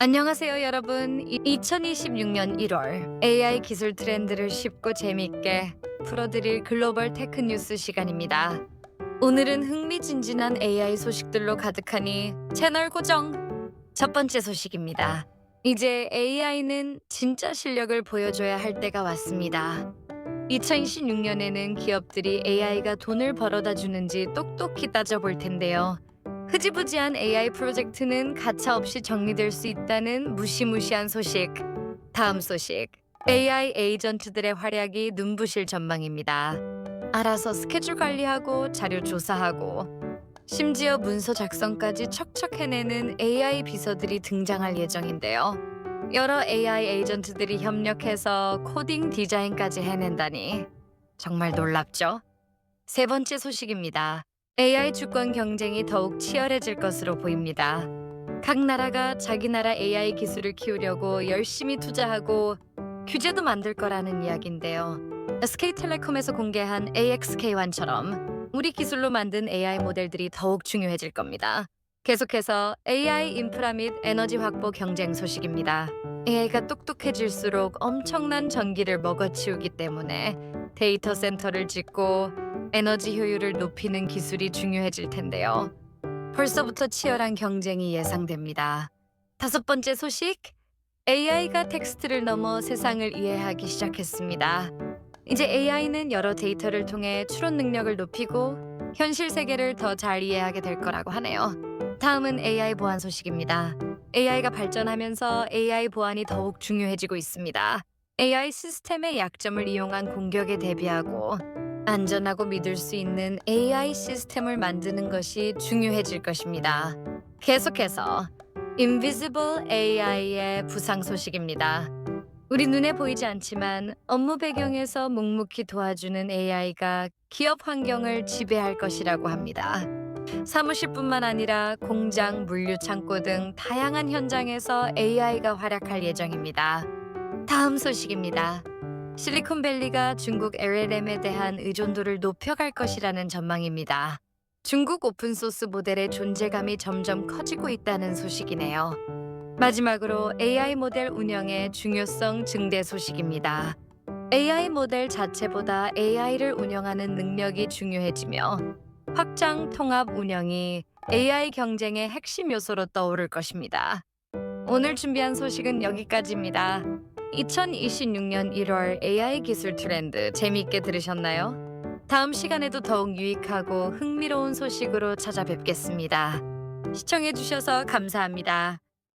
안녕하세요, 여러분. 2026년 1월 AI 기술 트렌드를 쉽고 재미있게 풀어드릴 글로벌 테크 뉴스 시간입니다. 오늘은 흥미진진한 AI 소식들로 가득하니 채널 고정. 첫 번째 소식입니다. 이제 AI는 진짜 실력을 보여줘야 할 때가 왔습니다. 2026년에는 기업들이 AI가 돈을 벌어다 주는지 똑똑히 따져볼 텐데요. 흐지부지한 AI 프로젝트는 가차 없이 정리될 수 있다는 무시무시한 소식. 다음 소식. AI 에이전트들의 활약이 눈부실 전망입니다. 알아서 스케줄 관리하고 자료 조사하고 심지어 문서 작성까지 척척 해내는 AI 비서들이 등장할 예정인데요. 여러 AI 에이전트들이 협력해서 코딩 디자인까지 해낸다니 정말 놀랍죠? 세 번째 소식입니다. AI 주권 경쟁이 더욱 치열해질 것으로 보입니다. 각 나라가 자기 나라 AI 기술을 키우려고 열심히 투자하고 규제도 만들 거라는 이야기인데요. SK텔레콤에서 공개한 AXK1처럼 우리 기술로 만든 AI 모델들이 더욱 중요해질 겁니다. 계속해서 AI 인프라 및 에너지 확보 경쟁 소식입니다. AI가 똑똑해질수록 엄청난 전기를 먹어치우기 때문에 데이터 센터를 짓고 에너지 효율을 높이는 기술이 중요해질 텐데요. 벌써부터 치열한 경쟁이 예상됩니다. 다섯 번째 소식. AI가 텍스트를 넘어 세상을 이해하기 시작했습니다. 이제 AI는 여러 데이터를 통해 추론 능력을 높이고 현실 세계를 더 잘 이해하게 될 거라고 하네요. 다음은 AI 보안 소식입니다. AI가 발전하면서 AI 보안이 더욱 중요해지고 있습니다. AI 시스템의 약점을 이용한 공격에 대비하고 안전하고 믿을 수 있는 AI 시스템을 만드는 것이 중요해질 것입니다. 계속해서 Invisible AI의 부상 소식입니다. 우리 눈에 보이지 않지만 업무 배경에서 묵묵히 도와주는 AI가 기업 환경을 지배할 것이라고 합니다. 사무실뿐만 아니라 공장, 물류 창고 등 다양한 현장에서 AI가 활약할 예정입니다. 다음 소식입니다. 실리콘밸리가 중국 LLM에 대한 의존도를 높여갈 것이라는 전망입니다. 중국 오픈소스 모델의 존재감이 점점 커지고 있다는 소식이네요. 마지막으로 AI 모델 운영의 중요성 증대 소식입니다. AI 모델 자체보다 AI를 운영하는 능력이 중요해지며 확장 통합 운영이 AI 경쟁의 핵심 요소로 떠오를 것입니다. 오늘 준비한 소식은 여기까지입니다. 2026년 1월 AI 기술 트렌드 재미있게 들으셨나요? 다음 시간에도 더욱 유익하고 흥미로운 소식으로 찾아뵙겠습니다. 시청해주셔서 감사합니다.